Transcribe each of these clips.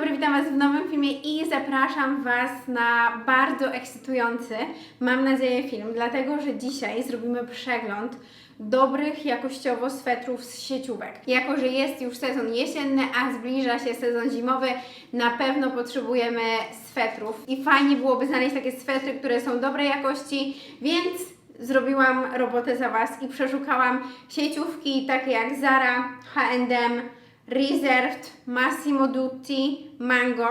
dobry, witam Was w nowym filmie i zapraszam Was na bardzo ekscytujący, mam nadzieję, film, dlatego że dzisiaj zrobimy przegląd dobrych jakościowo swetrów z sieciówek. Jako, że jest już sezon jesienny, a zbliża się sezon zimowy, na pewno potrzebujemy swetrów i fajnie byłoby znaleźć takie swetry, które są dobrej jakości, więc zrobiłam robotę za Was i przeszukałam sieciówki takie jak Zara, H&M, Reserved, Massimo Dutti, Mango.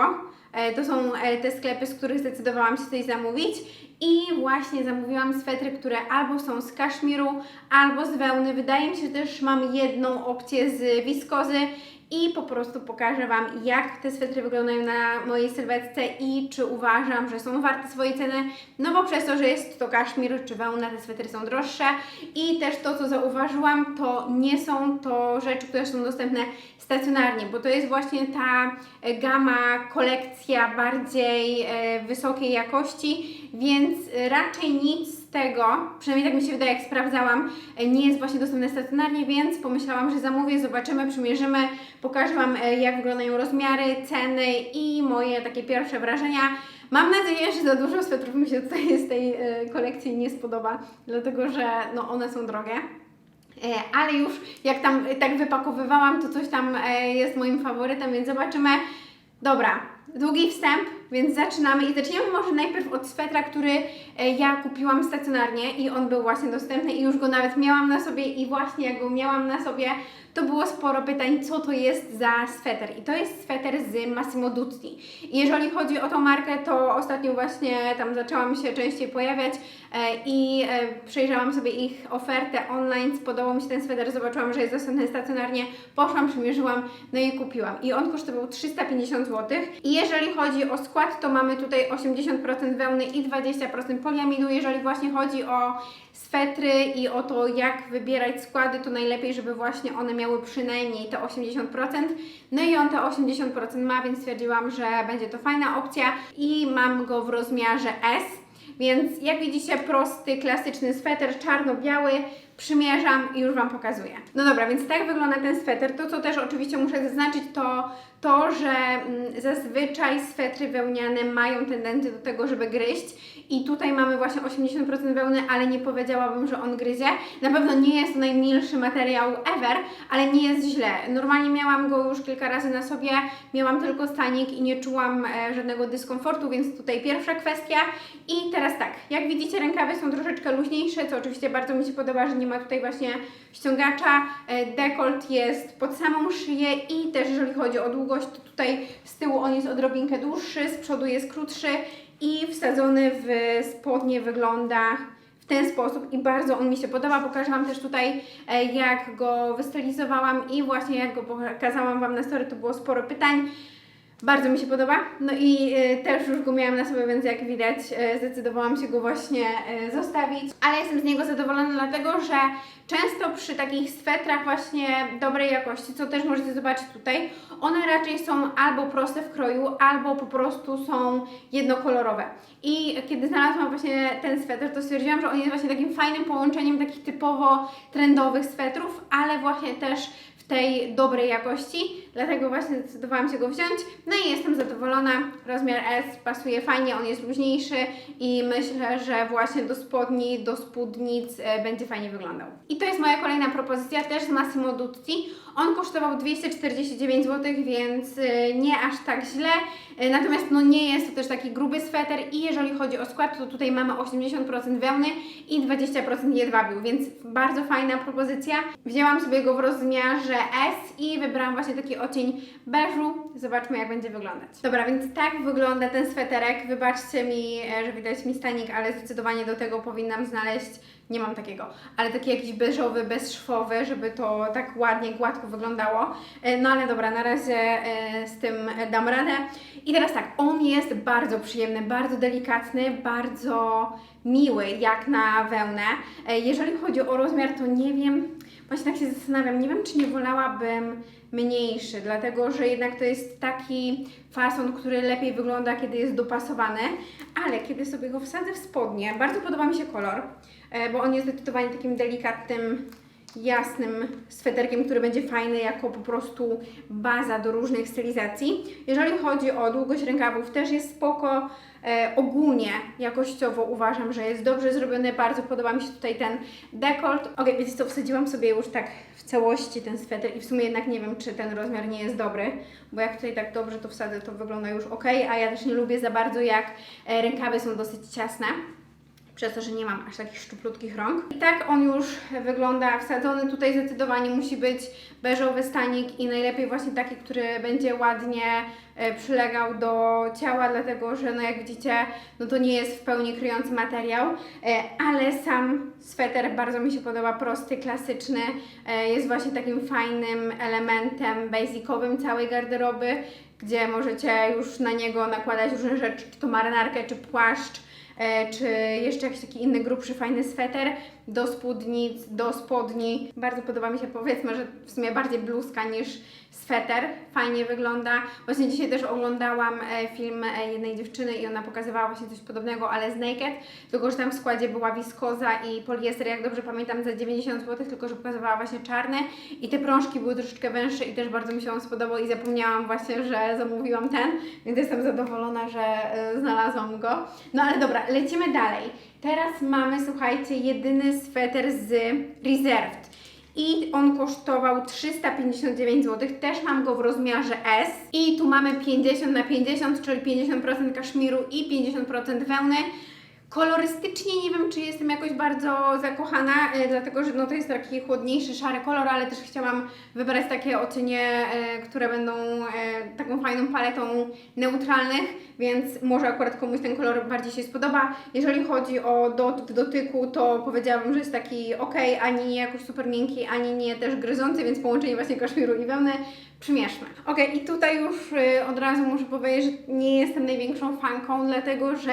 E, To są e, te sklepy, z których zdecydowałam się coś zamówić. I właśnie zamówiłam swetry, które albo są z kaszmiru, albo z wełny. Wydaje mi się, że też mam jedną opcję z wiskozy i po prostu pokażę Wam, jak te swetry wyglądają na mojej sylwetce i czy uważam, że są warte swojej ceny. No bo przez to, że jest to kaszmir czy wełna, te swetry są droższe i też to, co zauważyłam, to nie są to rzeczy, które są dostępne stacjonarnie, bo to jest właśnie ta e, gama, kolekcja bardziej e, wysokiej jakości, więc e, raczej nic tego, przynajmniej tak mi się wydaje, jak sprawdzałam, e, nie jest właśnie dostępne stacjonarnie, więc pomyślałam, że zamówię, zobaczymy, przymierzymy, pokażę Wam, e, jak wyglądają rozmiary, ceny i moje takie pierwsze wrażenia. Mam nadzieję, że za dużo swetrów mi się tutaj z tej e, kolekcji nie spodoba, dlatego że no, one są drogie. Ale już jak tam tak wypakowywałam, to coś tam jest moim faworytem, więc zobaczymy. Dobra, długi wstęp, więc zaczynamy i zaczniemy może najpierw od swetra, który e, ja kupiłam stacjonarnie i on był właśnie dostępny i już go nawet miałam na sobie i właśnie jak go miałam na sobie, to było sporo pytań, co to jest za sweter. I to jest sweter z Massimo Dutti. I jeżeli chodzi o tą markę, to ostatnio właśnie tam zaczęłam się częściej pojawiać e, i e, przejrzałam sobie ich ofertę online, spodobał mi się ten sweter, zobaczyłam, że jest dostępny stacjonarnie, poszłam, przymierzyłam, no i kupiłam. I on kosztował 350 zł. I jeżeli chodzi o skład, to mamy tutaj 80% wełny i 20% poliamidu. Jeżeli właśnie chodzi o swetry i o to, jak wybierać składy, to najlepiej, żeby właśnie one miały przynajmniej te 80%. No i on te 80% ma, więc stwierdziłam, że będzie to fajna opcja i mam go w rozmiarze S. Więc jak widzicie, prosty, klasyczny sweter czarno-biały, przymierzam i już Wam pokazuję. No dobra, więc tak wygląda ten sweter. To, co też oczywiście muszę zaznaczyć, to to, że mm, zazwyczaj swetry wełniane mają tendencję do tego, żeby gryźć i tutaj mamy właśnie 80% wełny, ale nie powiedziałabym, że on gryzie. Na pewno nie jest to najmilszy materiał ever, ale nie jest źle. Normalnie miałam go już kilka razy na sobie, miałam tylko stanik i nie czułam e, żadnego dyskomfortu, więc tutaj pierwsza kwestia. I teraz tak, jak widzicie rękawy są troszeczkę luźniejsze, co oczywiście bardzo mi się podoba, że nie ma tutaj właśnie ściągacza. E, Dekolt jest pod samą szyję i też jeżeli chodzi o długość, to tutaj z tyłu on jest odrobinkę dłuższy, z przodu jest krótszy i wsadzony w spodnie wygląda w ten sposób i bardzo on mi się podoba. Pokażę Wam też tutaj, e, jak go wystylizowałam i właśnie jak go pokazałam Wam na story, to było sporo pytań. Bardzo mi się podoba. No i e, też już go miałam na sobie, więc jak widać, e, zdecydowałam się go właśnie e, zostawić. Ale jestem z niego zadowolona, dlatego że często przy takich swetrach właśnie dobrej jakości, co też możecie zobaczyć tutaj, one raczej są albo proste w kroju, albo po prostu są jednokolorowe. I kiedy znalazłam właśnie ten sweter, to stwierdziłam, że on jest właśnie takim fajnym połączeniem takich typowo trendowych swetrów, ale właśnie też tej dobrej jakości, dlatego właśnie zdecydowałam się go wziąć. No i jestem zadowolona. Rozmiar S pasuje fajnie, on jest luźniejszy i myślę, że właśnie do spodni, do spódnic e, będzie fajnie wyglądał. I to jest moja kolejna propozycja, też z Massimo Dutti. On kosztował 249 zł, więc e, nie aż tak źle. E, Natomiast no nie jest to też taki gruby sweter i jeżeli chodzi o skład, to tutaj mamy 80% wełny i 20% jedwabiu, więc bardzo fajna propozycja. Wzięłam sobie go w rozmiarze S i wybrałam właśnie taki odcień beżu. Zobaczmy jak będzie wyglądać. Dobra, więc tak wygląda ten sweterek. Wybaczcie mi, e, że widać mi stanik, ale zdecydowanie do tego powinnam znaleźć nie mam takiego, ale taki jakiś beżowy, bezszwowy, żeby to tak ładnie, gładko wyglądało. E, No ale dobra, na razie e, z tym dam radę. I teraz tak, on jest bardzo przyjemny, bardzo delikatny, bardzo miły jak na wełnę. Jeżeli chodzi o rozmiar, to nie wiem, właśnie tak się zastanawiam, nie wiem czy nie wolałabym mniejszy, dlatego że jednak to jest taki fason, który lepiej wygląda, kiedy jest dopasowany, ale kiedy sobie go wsadzę w spodnie, bardzo podoba mi się kolor, e, bo on jest zdecydowanie takim delikatnym jasnym sweterkiem, który będzie fajny jako po prostu baza do różnych stylizacji. Jeżeli chodzi o długość rękawów, też jest spoko. E, ogólnie jakościowo uważam, że jest dobrze zrobiony, bardzo podoba mi się tutaj ten dekolt. Ok, wiecie co, wsadziłam sobie już tak w całości ten sweter i w sumie jednak nie wiem, czy ten rozmiar nie jest dobry, bo jak tutaj tak dobrze to wsadzę, to wygląda już ok, a ja też nie lubię za bardzo jak e, rękawy są dosyć ciasne przez to, że nie mam aż takich szczuplutkich rąk. I tak on już wygląda wsadzony. Tutaj zdecydowanie musi być beżowy stanik i najlepiej właśnie taki, który będzie ładnie e, przylegał do ciała, dlatego że no jak widzicie, no to nie jest w pełni kryjący materiał, e, ale sam sweter bardzo mi się podoba, prosty, klasyczny, e, jest właśnie takim fajnym elementem basicowym całej garderoby, gdzie możecie już na niego nakładać różne rzeczy, czy to marynarkę, czy płaszcz, czy jeszcze jakiś taki inny grubszy, fajny sweter do spódnic, do spodni. Bardzo podoba mi się, powiedzmy, że w sumie bardziej bluzka niż sweter. Fajnie wygląda. Właśnie dzisiaj też oglądałam e, film e, jednej dziewczyny i ona pokazywała właśnie coś podobnego, ale z naked, tylko że tam w składzie była wiskoza i poliester, jak dobrze pamiętam, za 90 zł, tylko że pokazywała właśnie czarne i te prążki były troszeczkę węższe i też bardzo mi się on spodobał i zapomniałam właśnie, że zamówiłam ten, więc jestem zadowolona, że e, znalazłam go. No ale dobra, lecimy dalej. Teraz mamy, słuchajcie, jedyny sweter z Reserved. I on kosztował 359 zł. Też mam go w rozmiarze S. I tu mamy 50 na 50, czyli 50% kaszmiru i 50% wełny. Kolorystycznie nie wiem, czy jestem jakoś bardzo zakochana, e, dlatego że no, to jest taki chłodniejszy, szary kolor, ale też chciałam wybrać takie odcienie, e, które będą e, taką fajną paletą neutralnych, więc może akurat komuś ten kolor bardziej się spodoba. Jeżeli chodzi o dotyk dotyku, to powiedziałabym, że jest taki ok, ani nie jakoś super miękki, ani nie też gryzący, więc połączenie właśnie kaszmiru i wełny przymierzmy. Ok, i tutaj już od razu muszę powiedzieć, że nie jestem największą fanką, dlatego że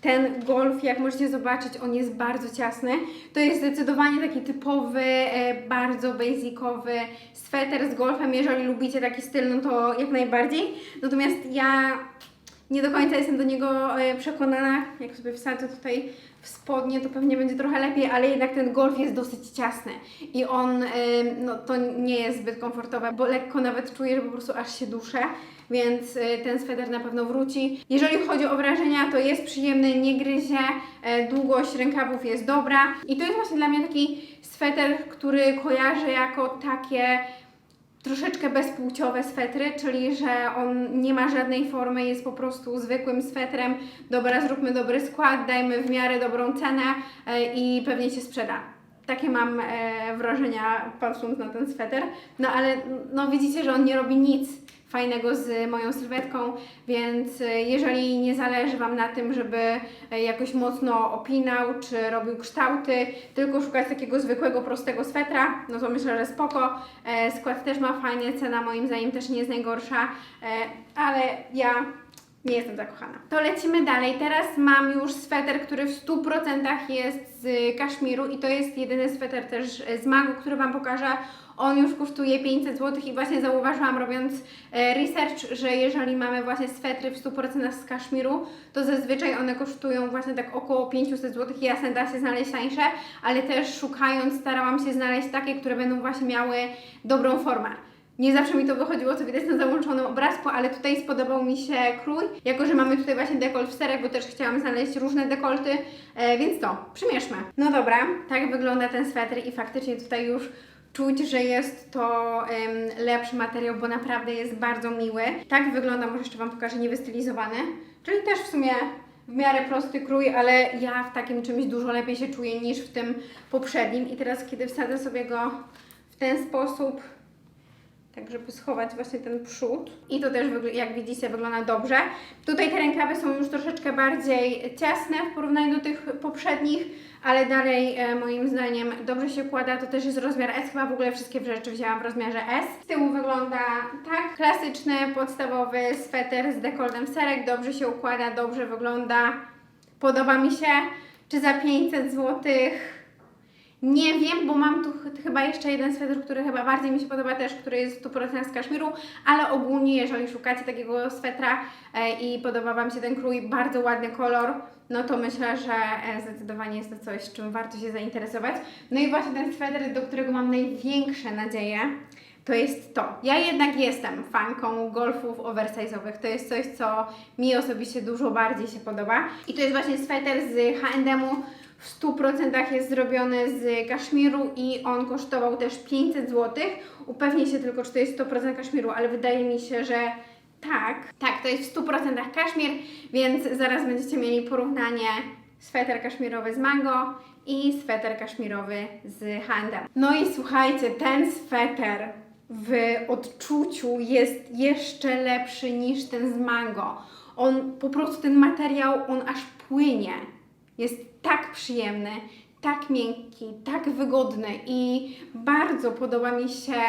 ten golf, jak możecie zobaczyć, on jest bardzo ciasny. To jest zdecydowanie taki typowy, e, bardzo basicowy sweter z golfem. Jeżeli lubicie taki styl, no to jak najbardziej. Natomiast ja nie do końca jestem do niego e, przekonana. Jak sobie wsadzę tutaj w spodnie, to pewnie będzie trochę lepiej, ale jednak ten golf jest dosyć ciasny i on, e, no to nie jest zbyt komfortowe, bo lekko nawet czuję, że po prostu aż się duszę, więc e, ten sweter na pewno wróci. Jeżeli chodzi o wrażenia, to jest przyjemny, nie gryzie, e, długość rękawów jest dobra i to jest właśnie dla mnie taki sweter, który kojarzę jako takie troszeczkę bezpłciowe swetry, czyli że on nie ma żadnej formy, jest po prostu zwykłym swetrem. Dobra, zróbmy dobry skład, dajmy w miarę dobrą cenę e, i pewnie się sprzeda. Takie mam e, wrażenia patrząc na ten sweter. No ale no widzicie, że on nie robi nic fajnego z moją sylwetką, więc e, jeżeli nie zależy Wam na tym, żeby e, jakoś mocno opinał czy robił kształty, tylko szukać takiego zwykłego, prostego swetra, no to myślę, że spoko. E, skład też ma fajnie, cena moim zdaniem też nie jest najgorsza, ale ja nie jestem zakochana. To lecimy dalej. Teraz mam już sweter, który w 100% jest z kaszmiru i to jest jedyny sweter też z Magu, który Wam pokażę. On już kosztuje 500 zł i właśnie zauważyłam robiąc e, research, że jeżeli mamy właśnie swetry w 100% z kaszmiru, to zazwyczaj one kosztują właśnie tak około 500 zł. Jasne, da się znaleźć tańsze, ale też szukając starałam się znaleźć takie, które będą właśnie miały dobrą formę. Nie zawsze mi to wychodziło, co widać na załączonym obrazku, ale tutaj spodobał mi się krój, jako że mamy tutaj właśnie dekolt w serek, bo też chciałam znaleźć różne dekolty, e, więc to, przymierzmy. No dobra, tak wygląda ten sweter i faktycznie tutaj już czuć, że jest to lepszy materiał, bo naprawdę jest bardzo miły. Tak wygląda, może jeszcze Wam pokażę, niewystylizowany, czyli też w sumie w miarę prosty krój, ale ja w takim czymś dużo lepiej się czuję niż w tym poprzednim. I teraz, kiedy wsadzę sobie go w ten sposób, tak żeby schować właśnie ten przód. I to też, jak widzicie, wygląda dobrze. Tutaj te rękawy są już troszeczkę bardziej ciasne w porównaniu do tych poprzednich, ale dalej e, moim zdaniem dobrze się układa. To też jest rozmiar S, chyba w ogóle wszystkie rzeczy wzięłam w rozmiarze S. Z tyłu wygląda tak, klasyczny, podstawowy sweter z dekoltem serek, dobrze się układa, dobrze wygląda, podoba mi się. Czy za 500 złotych Nie wiem, bo mam tu ch- chyba jeszcze jeden sweter, który chyba bardziej mi się podoba też, który jest 100% z kaszmiru, ale ogólnie jeżeli szukacie takiego swetra e, i podoba Wam się ten krój, bardzo ładny kolor, no to myślę, że e, zdecydowanie jest to coś, czym warto się zainteresować. No i właśnie ten sweter, do którego mam największe nadzieje, to jest to. Ja jednak jestem fanką golfów oversize'owych. To jest coś, co mi osobiście dużo bardziej się podoba. I to jest właśnie sweter z H&M-u. W 100% jest zrobiony z kaszmiru i on kosztował też 500 zł. Upewnię się tylko, czy to jest 100% kaszmiru, ale wydaje mi się, że tak. Tak, to jest w 100% kaszmir, więc zaraz będziecie mieli porównanie sweter kaszmirowy z mango i sweter kaszmirowy z H&M. No i słuchajcie, ten sweter w odczuciu jest jeszcze lepszy niż ten z mango. On po prostu ten materiał, on aż płynie. Jest tak przyjemny, tak miękki, tak wygodny i bardzo podoba mi się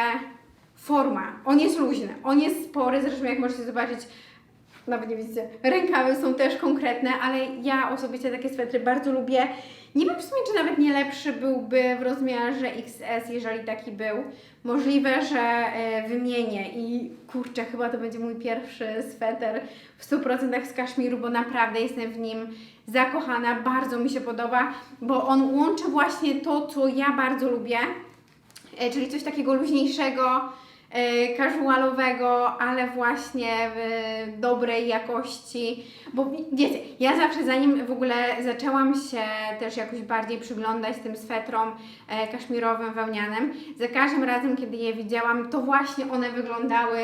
forma. On jest luźny, on jest spory, zresztą jak możecie zobaczyć, nawet nie widzicie, rękawy są też konkretne, ale ja osobiście takie swetry bardzo lubię. Nie wiem w sumie, czy nawet nie lepszy byłby w rozmiarze XS, jeżeli taki był. Możliwe, że e, wymienię i kurczę, chyba to będzie mój pierwszy sweter w 100% z kaszmiru, bo naprawdę jestem w nim zakochana, bardzo mi się podoba, bo on łączy właśnie to, co ja bardzo lubię, e, czyli coś takiego luźniejszego, e, casualowego, ale właśnie w dobrej jakości, bo wiecie, ja zawsze zanim w ogóle zaczęłam się też jakoś bardziej przyglądać tym swetrom e, kaszmirowym, wełnianym, za każdym razem, kiedy je widziałam, to właśnie one wyglądały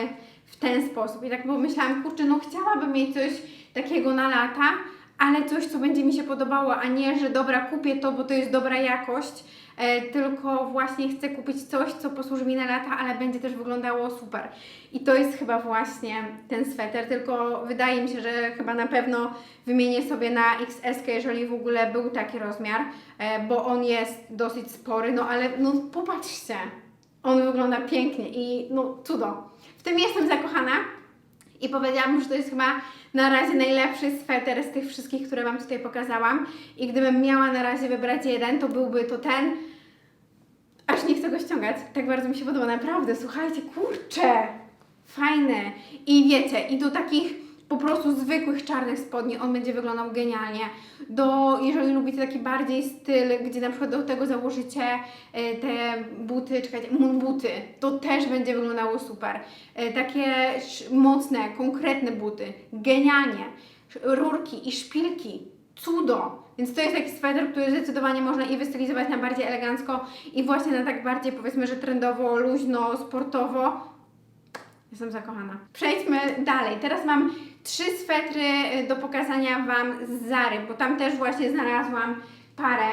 w ten sposób. I tak pomyślałam, kurczę, no chciałabym mieć coś takiego na lata, ale coś, co będzie mi się podobało, a nie, że dobra, kupię to, bo to jest dobra jakość, e, tylko właśnie chcę kupić coś, co posłuży mi na lata, ale będzie też wyglądało super. I to jest chyba właśnie ten sweter, tylko wydaje mi się, że chyba na pewno wymienię sobie na XS, jeżeli w ogóle był taki rozmiar, e, bo on jest dosyć spory, no ale no popatrzcie, on wygląda pięknie i no cudo. W tym jestem zakochana. I powiedziałam, że to jest chyba na razie najlepszy sweter z tych wszystkich, które Wam tutaj pokazałam. I gdybym miała na razie wybrać jeden, to byłby to ten. Aż nie chcę go ściągać. Tak bardzo mi się podoba, naprawdę. Słuchajcie, kurczę! Fajne. I wiecie, i do takich po prostu zwykłych czarnych spodni on będzie wyglądał genialnie. Do, jeżeli lubicie taki bardziej styl, gdzie na przykład do tego założycie e, te buty, czekajcie, buty, to też będzie wyglądało super. E, takie mocne, konkretne buty, genialnie. Rurki i szpilki, cudo. Więc to jest taki sweter, który zdecydowanie można i wystylizować na bardziej elegancko i właśnie na tak bardziej powiedzmy, że trendowo, luźno, sportowo. Jestem zakochana. Przejdźmy dalej. Teraz mam trzy swetry y, do pokazania Wam z Zary, bo tam też właśnie znalazłam parę.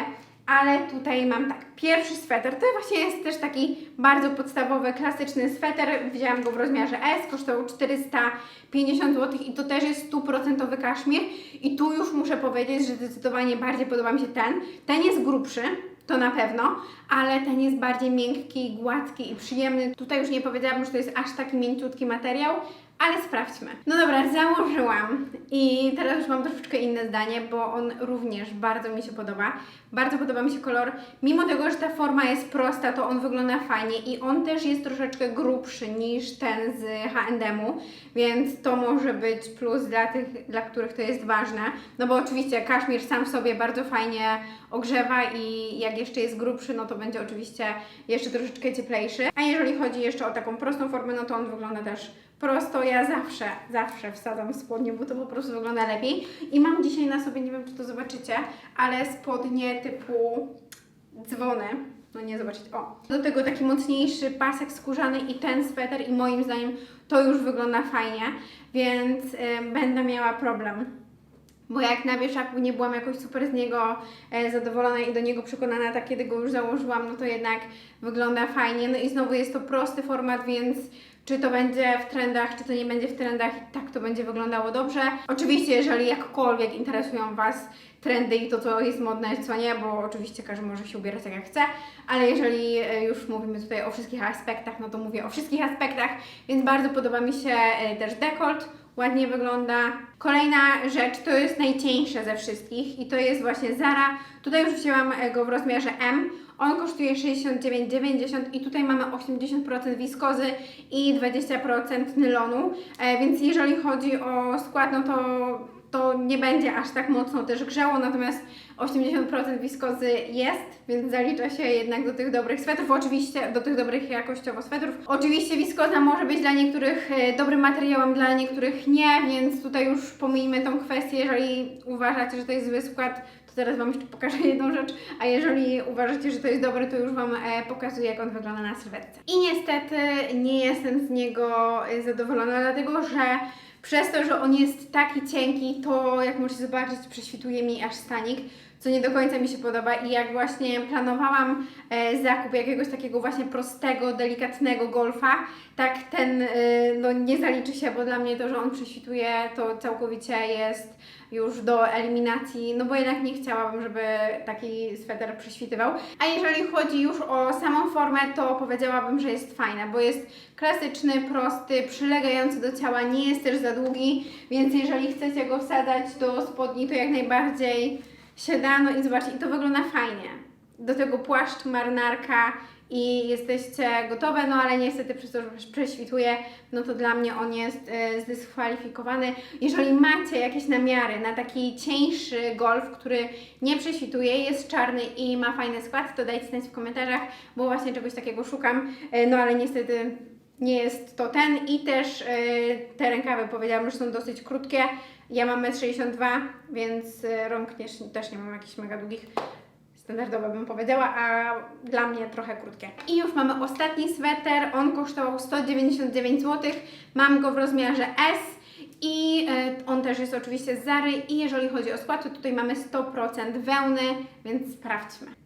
Ale tutaj mam tak, pierwszy sweter, to właśnie jest też taki bardzo podstawowy, klasyczny sweter. Wzięłam go w rozmiarze S, kosztował 450 zł i to też jest 100% kaszmir. I tu już muszę powiedzieć, że zdecydowanie bardziej podoba mi się ten. Ten jest grubszy, to na pewno, ale ten jest bardziej miękki, gładki i przyjemny. Tutaj już nie powiedziałabym, że to jest aż taki mięciutki materiał, ale sprawdźmy. No dobra, założyłam i teraz już mam troszeczkę inne zdanie, bo on również bardzo mi się podoba. Bardzo podoba mi się kolor. Mimo tego, że ta forma jest prosta, to on wygląda fajnie i on też jest troszeczkę grubszy niż ten z H&M-u, więc to może być plus dla tych, dla których to jest ważne. No bo oczywiście kaszmir sam w sobie bardzo fajnie ogrzewa i jak jeszcze jest grubszy, no to będzie oczywiście jeszcze troszeczkę cieplejszy. A jeżeli chodzi jeszcze o taką prostą formę, no to on wygląda też prosto. Ja zawsze, zawsze wsadzam spodnie, bo to po prostu wygląda lepiej. I mam dzisiaj na sobie, nie wiem czy to zobaczycie, ale spodnie typu dzwony. No nie zobaczyć. O. Do tego taki mocniejszy pasek skórzany i ten sweter i moim zdaniem to już wygląda fajnie, więc y, będę miała problem. Bo jak na wieszaku nie byłam jakoś super z niego e, zadowolona i do niego przekonana, tak kiedy go już założyłam, no to jednak wygląda fajnie. No i znowu jest to prosty format, więc czy to będzie w trendach, czy to nie będzie w trendach, i tak to będzie wyglądało dobrze. Oczywiście, jeżeli jakkolwiek interesują Was trendy i to, co jest modne, co nie, bo oczywiście każdy może się ubierać jak chce, ale jeżeli e, już mówimy tutaj o wszystkich aspektach, no to mówię o wszystkich aspektach, więc bardzo podoba mi się e, też dekolt, ładnie wygląda. Kolejna rzecz to jest najcieńsze ze wszystkich i to jest właśnie Zara. Tutaj już wzięłam e, go w rozmiarze M. On kosztuje 69,90 i tutaj mamy 80% wiskozy i 20% nylonu, e, więc jeżeli chodzi o skład, no to to nie będzie aż tak mocno też grzało, natomiast 80% wiskozy jest, więc zalicza się jednak do tych dobrych swetrów, oczywiście do tych dobrych jakościowo swetrów. Oczywiście wiskoza może być dla niektórych e, dobrym materiałem, dla niektórych nie, więc tutaj już pomijmy tą kwestię, jeżeli uważacie, że to jest zły skład, to Wam jeszcze pokażę jedną rzecz, a jeżeli uważacie, że to jest dobry, to już Wam e, pokazuję, jak on wygląda na sylwetce. I niestety nie jestem z niego e, zadowolona, dlatego że przez to, że on jest taki cienki, to jak możecie zobaczyć, prześwituje mi aż stanik, co nie do końca mi się podoba i jak właśnie planowałam e, zakup jakiegoś takiego właśnie prostego, delikatnego golfa, tak ten e, no nie zaliczy się, bo dla mnie to, że on prześwituje, to całkowicie jest już do eliminacji, no bo jednak nie chciałabym, żeby taki sweter prześwitywał. A jeżeli chodzi już o samą formę, to powiedziałabym, że jest fajna, bo jest klasyczny, prosty, przylegający do ciała, nie jest też za długi, więc jeżeli chcecie go wsadzać do spodni, to jak najbardziej się da, no i zobaczcie, i to wygląda fajnie. Do tego płaszcz, marynarka i jesteście gotowe, no ale niestety przez to, że prześwituje, no to dla mnie on jest e, zdyskwalifikowany. Jeżeli macie jakieś namiary na taki cieńszy golf, który nie prześwituje, jest czarny i ma fajny skład, to dajcie znać w komentarzach, bo właśnie czegoś takiego szukam, e, no ale niestety nie jest to ten i też e, te rękawy powiedziałam, że są dosyć krótkie. Ja mam 1,62 m, więc rąk też nie mam jakichś mega długich. Standardowe bym powiedziała, a dla mnie trochę krótkie. I już mamy ostatni sweter. On kosztował 199 zł. Mam go w rozmiarze S. I e, on też jest oczywiście z Zary i jeżeli chodzi o skład, to tutaj mamy 100% wełny, więc sprawdźmy.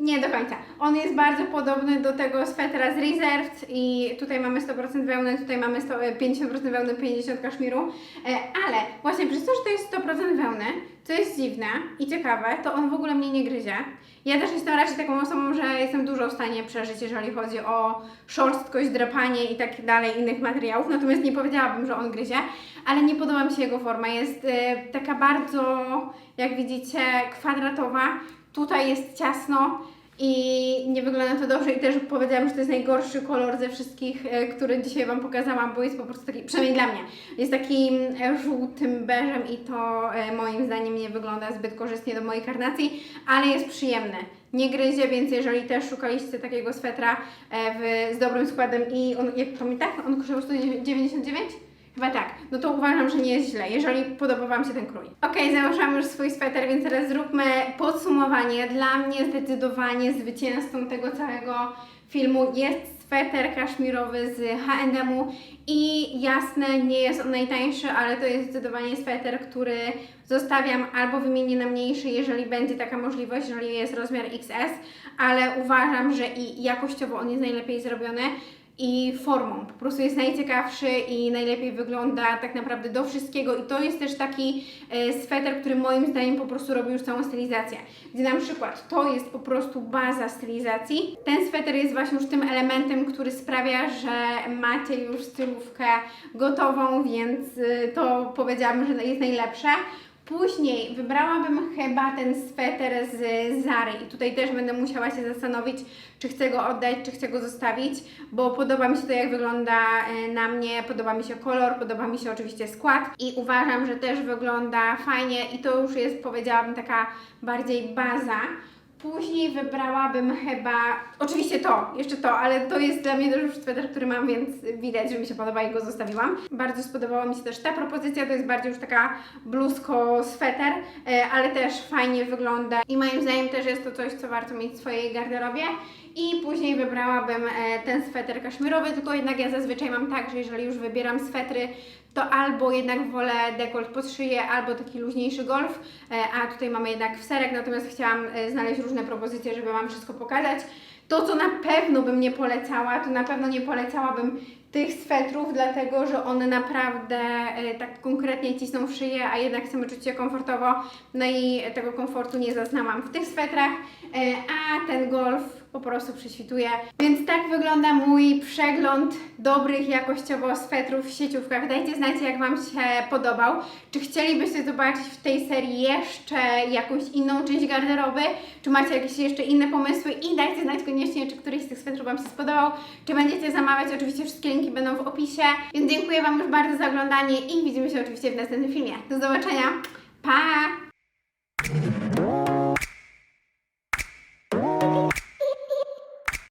Nie do końca. On jest bardzo podobny do tego swetra z Reserved i tutaj mamy 100% wełny, tutaj mamy 100, e, 50% wełny, 50 kaszmiru, e, ale właśnie przez to, że to jest 100% wełny, co jest dziwne i ciekawe, to on w ogóle mnie nie gryzie. Ja też jestem raczej taką osobą, że jestem dużo w stanie przeżyć, jeżeli chodzi o szorstkość, drapanie i tak dalej innych materiałów, natomiast nie powiedziałabym, że on gryzie, ale nie podoba mi się jego forma. Jest e, taka bardzo, jak widzicie, kwadratowa, Tutaj jest ciasno i nie wygląda to dobrze i też powiedziałam, że to jest najgorszy kolor ze wszystkich, e, które dzisiaj Wam pokazałam, bo jest po prostu taki, przynajmniej dla mnie, jest takim e, żółtym beżem i to e, moim zdaniem nie wygląda zbyt korzystnie do mojej karnacji, ale jest przyjemny. Nie gryzie, więc jeżeli też szukaliście takiego swetra w, z dobrym składem i on, jak pamiętam, on kosztował 199? Chyba tak. No to uważam, że nie jest źle, jeżeli podoba Wam się ten krój. Okej, założyłam już swój sweter, więc teraz zróbmy podsumowanie. Dla mnie zdecydowanie zwycięzcą tego całego filmu jest sweter kaszmirowy z H&M-u i jasne, nie jest on najtańszy, ale to jest zdecydowanie sweter, który zostawiam albo wymienię na mniejszy, jeżeli będzie taka możliwość, jeżeli jest rozmiar XS, ale uważam, że i jakościowo on jest najlepiej zrobiony i formą. Po prostu jest najciekawszy i najlepiej wygląda tak naprawdę do wszystkiego i to jest też taki e, sweter, który moim zdaniem po prostu robi już całą stylizację. Gdzie na przykład to jest po prostu baza stylizacji. Ten sweter jest właśnie już tym elementem, który sprawia, że macie już stylówkę gotową, więc e, to powiedziałabym, że jest najlepsze. Później wybrałabym chyba ten sweter z Zary i tutaj też będę musiała się zastanowić, czy chcę go oddać, czy chcę go zostawić, bo podoba mi się to, jak wygląda e, na mnie, podoba mi się kolor, podoba mi się oczywiście skład i uważam, że też wygląda fajnie i to już jest, powiedziałabym, taka bardziej baza. Później wybrałabym chyba, oczywiście to, jeszcze to, ale to jest dla mnie też sweter, który mam, więc widać, że mi się podoba i go zostawiłam. Bardzo spodobała mi się też ta propozycja, to jest bardziej już taka bluzko sweter, e, ale też fajnie wygląda i moim zdaniem też jest to coś, co warto mieć w swojej garderobie. I później wybrałabym e, ten sweter kaszmirowy, tylko jednak ja zazwyczaj mam tak, że jeżeli już wybieram swetry, to albo jednak wolę dekolt pod szyję, albo taki luźniejszy golf, e, a tutaj mamy jednak w serek, natomiast chciałam e, znaleźć różne propozycje, żeby Wam wszystko pokazać. To, co na pewno bym nie polecała, to na pewno nie polecałabym tych swetrów, dlatego że one naprawdę e, tak konkretnie cisną w szyję, a jednak chcemy czuć się komfortowo, no i tego komfortu nie zaznałam w tych swetrach, e, a ten golf po prostu prześwituje. Więc tak wygląda mój przegląd dobrych jakościowo swetrów w sieciówkach. Dajcie znać, jak Wam się podobał. Czy chcielibyście zobaczyć w tej serii jeszcze jakąś inną część garderoby? Czy macie jakieś jeszcze inne pomysły? I dajcie znać koniecznie, czy któryś z tych swetrów Wam się spodobał. Czy będziecie zamawiać? Oczywiście wszystkie linki będą w opisie. Więc dziękuję Wam już bardzo za oglądanie i widzimy się oczywiście w następnym filmie. Do zobaczenia, pa!